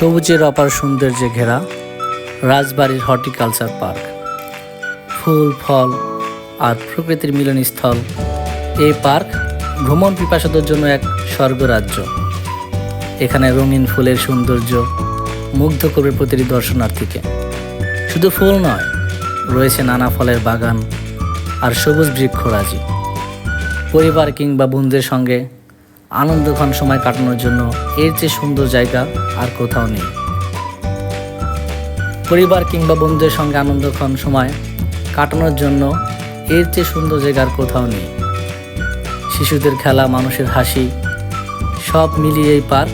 সবুজের অপার সৌন্দর্যে ঘেরা রাজবাড়ির হর্টিকালচার পার্ক। ফুল, ফল আর প্রকৃতির মিলনস্থল। এই পার্ক ভ্রমণ পিপাসাদের জন্য এক স্বর্গরাজ্য। এখানে রঙিন ফুলের সৌন্দর্য মুগ্ধ করবে প্রতিটি দর্শনার্থীকে। শুধু ফুল নয়, রয়েছে নানা ফলের বাগান আর সবুজ বৃক্ষরাজি। পরিবার কিংবা বন্ধুদের সঙ্গে আনন্দঘন সময় কাটানোর জন্য এর চেয়ে সুন্দর জায়গা আর কোথাও নেই। পরিবার কিংবা বন্ধুদের সঙ্গে আনন্দঘন সময় কাটানোর জন্য এর চেয়ে সুন্দর জায়গা আর কোথাও নেই। শিশুদের খেলা, মানুষের হাসি, সব মিলিয়ে এই পার্ক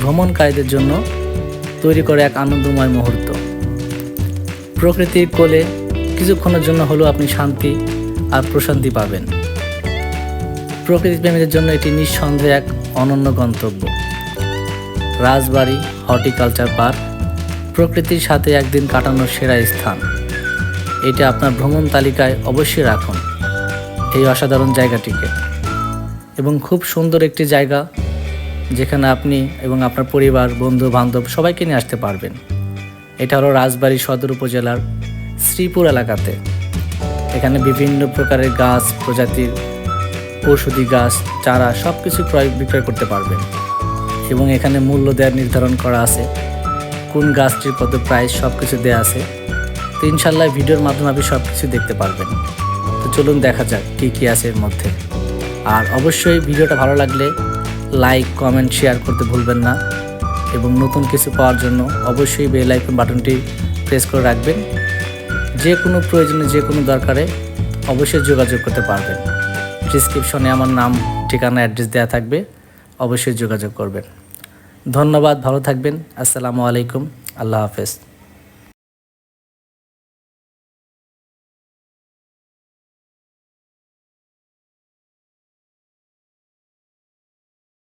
ভ্রমণকারীদের জন্য তৈরি করে এক আনন্দময় মুহূর্ত। প্রকৃতির কোলে কিছুক্ষণের জন্য হলেও আপনি শান্তি আর প্রশান্তি পাবেন। প্রকৃতিপ্রেমীদের জন্য এটি নিঃসন্দেহে এক অনন্য গন্তব্য। রাজবাড়ি, হর্টিকালচার পার্ক, প্রকৃতির সাথে একদিন কাটানোর সেরা স্থান। এটা আপনার ভ্রমণ তালিকায় অবশ্যই রাখুন এই অসাধারণ জায়গাটিকে। এবং খুব সুন্দর একটি জায়গা যেখানে আপনি এবং আপনার পরিবার, বন্ধু, বান্ধব সবাইকে নিয়ে আসতে পারবেন। এটা হলো রাজবাড়ী সদর উপজেলার শ্রীপুর এলাকাতে। এখানে বিভিন্ন প্রকারের গাছ, প্রজাতির ঔষধি গাছ, চারা সব কিছু ক্রয় বিক্রয় করতে পারবেন। এবং এখানে মূল্য দেওয়ার নির্ধারণ করা আছে। কোন গাছটির কত প্রাইস সব কিছু দেওয়া আছে। তো ইনশাল্লাহ ভিডিওর মাধ্যমে আপনি সব কিছু দেখতে পারবেন। তো চলুন দেখা যাক কী কী আছে এর মধ্যে। আর অবশ্যই ভিডিওটা ভালো লাগলে লাইক কমেন্ট শেয়ার করতে ভুলবেন না। এবং নতুন কিছু পাওয়ার জন্য অবশ্যই বেল আইকন বাটনটি প্রেস করে রাখবেন। যে কোনো প্রয়োজনে যে কোনো দরকারে অবশ্যই যোগাযোগ করতে পারবেন। ডিসক্রিপশনে আমার নাম, ঠিকানা অ্যাড্রেস দেওয়া থাকবে। অবশ্যই যোগাযোগ করবেন। ধন্যবাদ, ভালো থাকবেন। আসসালামু আলাইকুম। আল্লাহ হাফেজ।